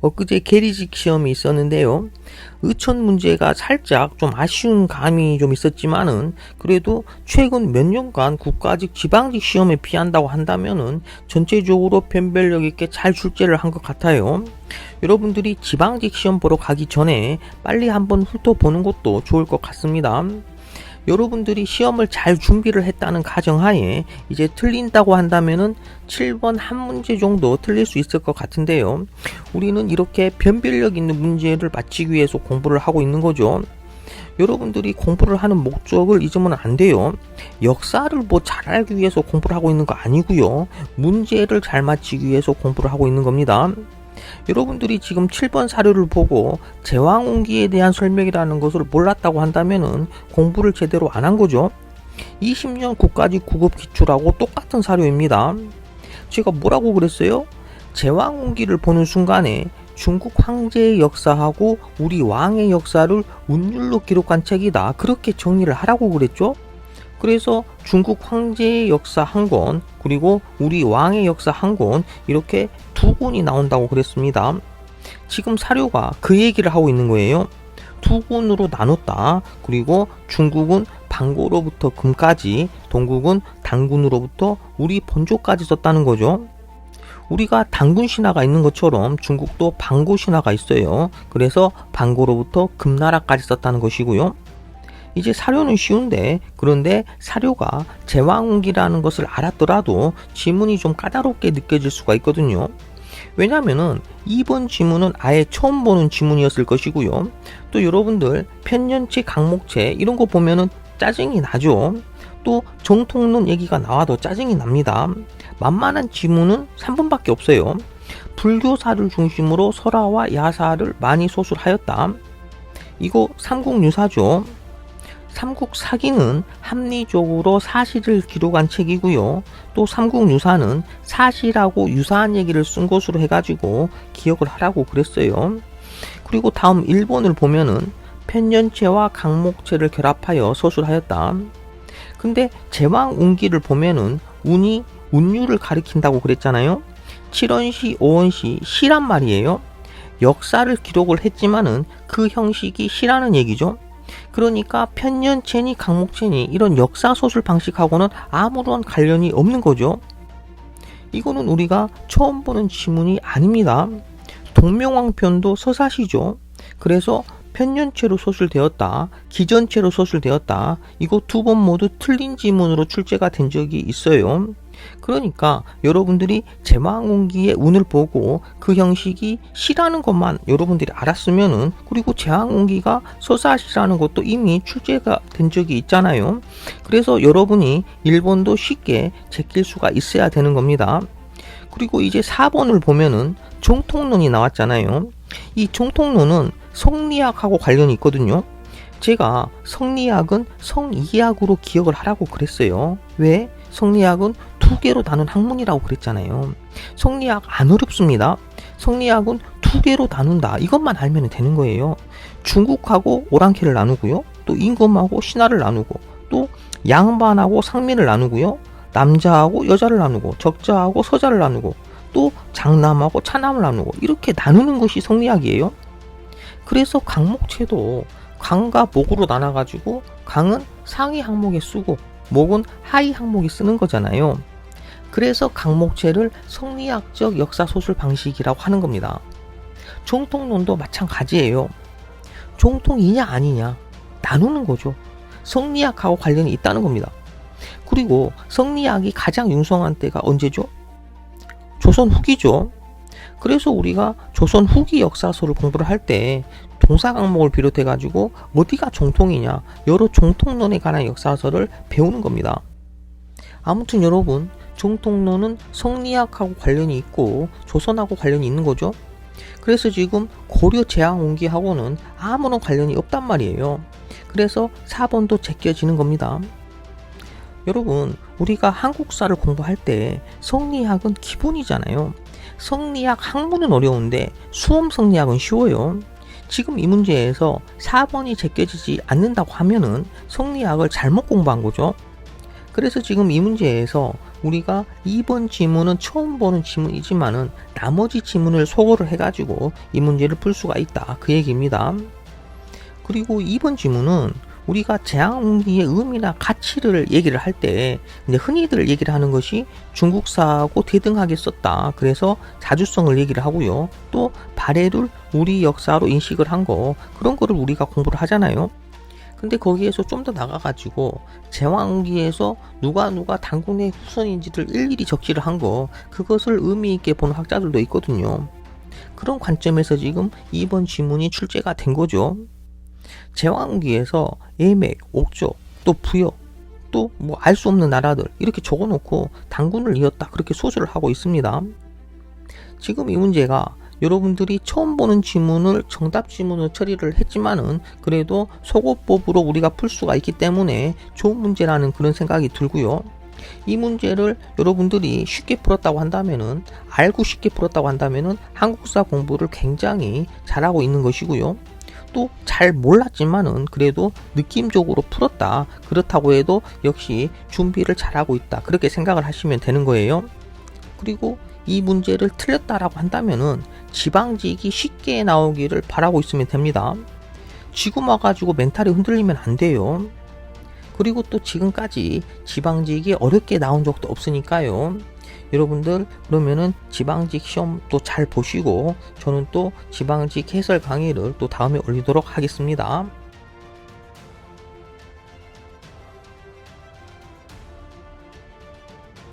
엊그제 계리직 시험이 있었는데요. 의천 문제가 살짝 좀 아쉬운 감이 좀 있었지만은 그래도 최근 몇 년간 국가직 지방직 시험에 비한다고 한다면은 전체적으로 변별력 있게 잘 출제를 한 것 같아요. 여러분들이 지방직 시험 보러 가기 전에 빨리 한번 훑어보는 것도 좋을 것 같습니다. 여러분들이 시험을 잘 준비를 했다는 가정하에 이제 틀린다고 한다면은 7번 한 문제 정도 틀릴 수 있을 것 같은데요. 우리는 이렇게 변별력 있는 문제를 맞히기 위해서 공부를 하고 있는 거죠. 여러분들이 공부를 하는 목적을 잊으면 안 돼요. 역사를 뭐 잘 알기 위해서 공부를 하고 있는 거 아니고요. 문제를 잘 맞히기 위해서 공부를 하고 있는 겁니다. 여러분들이 지금 7번 사료를 보고 제왕운기에 대한 설명이라는 것을 몰랐다고 한다면은 공부를 제대로 안 한 거죠. 20년 국가직 구급 기출하고 똑같은 사료입니다. 제가 뭐라고 그랬어요? 제왕운기를 보는 순간에 중국 황제의 역사하고 우리 왕의 역사를 운율로 기록한 책이다. 그렇게 정리를 하라고 그랬죠? 그래서 중국 황제의 역사 한 권, 그리고 우리 왕의 역사 한 권, 이렇게 두 권이 나온다고 그랬습니다. 지금 사료가 그 얘기를 하고 있는 거예요. 두 권으로 나눴다. 그리고 중국은 방고로부터 금까지, 동국은 당군으로부터 우리 본조까지 썼다는 거죠. 우리가 당군 신화가 있는 것처럼 중국도 방고 신화가 있어요. 그래서 방고로부터 금나라까지 썼다는 것이고요. 이제 사료는 쉬운데 그런데 사료가 제왕운기라는 것을 알았더라도 지문이 좀 까다롭게 느껴질 수가 있거든요. 왜냐면은 이번 지문은 아예 처음 보는 지문이었을 것이고요. 또 여러분들 편년체, 강목체 이런 거 보면은 짜증이 나죠. 또 정통론 얘기가 나와도 짜증이 납니다. 만만한 지문은 3분밖에 없어요. 불교사를 중심으로 설화와 야사를 많이 소술하였다. 이거 삼국유사죠. 삼국 사기는 합리적으로 사실을 기록한 책이고요. 또 삼국 유사는 사실하고 유사한 얘기를 쓴 것으로 해가지고 기억을 하라고 그랬어요. 그리고 다음 1번을 보면은 편년체와 강목체를 결합하여 서술하였다. 근데 제왕 운기를 보면은 운이 운율을 가리킨다고 그랬잖아요. 7원시, 5원시, 시란 말이에요. 역사를 기록을 했지만은 그 형식이 시라는 얘기죠. 그러니까 편년체니 강목체니 이런 역사 소술 방식하고는 아무런 관련이 없는 거죠. 이거는 우리가 처음 보는 지문이 아닙니다. 동명왕편도 서사시죠. 그래서 편년체로 소술되었다, 기전체로 소술되었다. 이거 두 번 모두 틀린 지문으로 출제가 된 적이 있어요. 그러니까 여러분들이 제왕운기의 운을 보고 그 형식이 시라는 것만 여러분들이 알았으면은 그리고 제왕운기가 서사시라는 것도 이미 출제가 된 적이 있잖아요. 그래서 여러분이 1번도 쉽게 제낄 수가 있어야 되는 겁니다. 그리고 이제 4번을 보면은 정통론이 나왔잖아요. 이 정통론은 성리학하고 관련이 있거든요. 제가 성리학은 성이학으로 기억을 하라고 그랬어요. 왜? 성리학은 두 개로 나눈 학문이라고 그랬잖아요. 성리학 안 어렵습니다. 성리학은 두 개로 나눈다. 이것만 알면 되는 거예요. 중국하고 오랑캐를 나누고요. 또 임금하고 신하를 나누고 또 양반하고 상민을 나누고요. 남자하고 여자를 나누고 적자하고 서자를 나누고 또 장남하고 차남을 나누고 이렇게 나누는 것이 성리학이에요. 그래서 강목체도 강과 목으로 나눠 가지고 강은 상위 항목에 쓰고 목은 하위 항목에 쓰는 거잖아요. 그래서 강목체를 성리학적 역사 소술 방식이라고 하는 겁니다. 정통론도 마찬가지예요. 정통이냐 아니냐 나누는 거죠. 성리학하고 관련이 있다는 겁니다. 그리고 성리학이 가장 융성한 때가 언제죠? 조선 후기죠. 그래서 우리가 조선 후기 역사서를 공부를 할 때 동사 강목을 비롯해 가지고 어디가 정통이냐 여러 정통론에 관한 역사서를 배우는 겁니다. 아무튼 여러분 정통론은 성리학하고 관련이 있고 조선하고 관련이 있는 거죠. 그래서 지금 고려 제왕 운기하고는 아무런 관련이 없단 말이에요. 그래서 4번도 제껴지는 겁니다. 여러분, 우리가 한국사를 공부할 때 성리학은 기본이잖아요. 성리학 학문은 어려운데 수험 성리학은 쉬워요. 지금 이 문제에서 4번이 제껴지지 않는다고 하면은 성리학을 잘못 공부한 거죠. 그래서 지금 이 문제에서 우리가 2번 지문은 처음 보는 지문이지만은 나머지 지문을 소거를 해가지고 이 문제를 풀 수가 있다. 그 얘기입니다. 그리고 2번 지문은 우리가 제한기의 의미나 가치를 얘기를 할때 흔히들 얘기를 하는 것이 중국사하고 대등하게 썼다. 그래서 자주성을 얘기를 하고요. 또 발해를 우리 역사로 인식을 한 거 그런 거를 우리가 공부를 하잖아요. 근데 거기에서 좀 더 나가가지고 제왕기에서 누가 누가 당군의 후손인지를 일일이 적시를 한 거 그것을 의미 있게 보는 학자들도 있거든요. 그런 관점에서 지금 2번 지문이 출제가 된 거죠. 제왕기에서 예맥, 옥조, 또 부여, 또뭐 알 수 없는 나라들 이렇게 적어놓고 당군을 이었다 그렇게 소설을 하고 있습니다. 지금 이 문제가 여러분들이 처음 보는 지문을 정답 지문으로 처리를 했지만은 그래도 소거법으로 우리가 풀 수가 있기 때문에 좋은 문제라는 그런 생각이 들고요. 이 문제를 여러분들이 쉽게 풀었다고 한다면은 알고 쉽게 풀었다고 한다면은 한국사 공부를 굉장히 잘하고 있는 것이고요. 또 잘 몰랐지만은 그래도 느낌적으로 풀었다. 그렇다고 해도 역시 준비를 잘하고 있다. 그렇게 생각을 하시면 되는 거예요. 그리고 이 문제를 틀렸다라고 한다면은 지방직이 쉽게 나오기를 바라고 있으면 됩니다. 지금 와가지고 멘탈이 흔들리면 안 돼요. 그리고 또 지금까지 지방직이 어렵게 나온 적도 없으니까요. 여러분들 그러면은 지방직 시험 또 잘 보시고 저는 또 지방직 해설 강의를 또 다음에 올리도록 하겠습니다.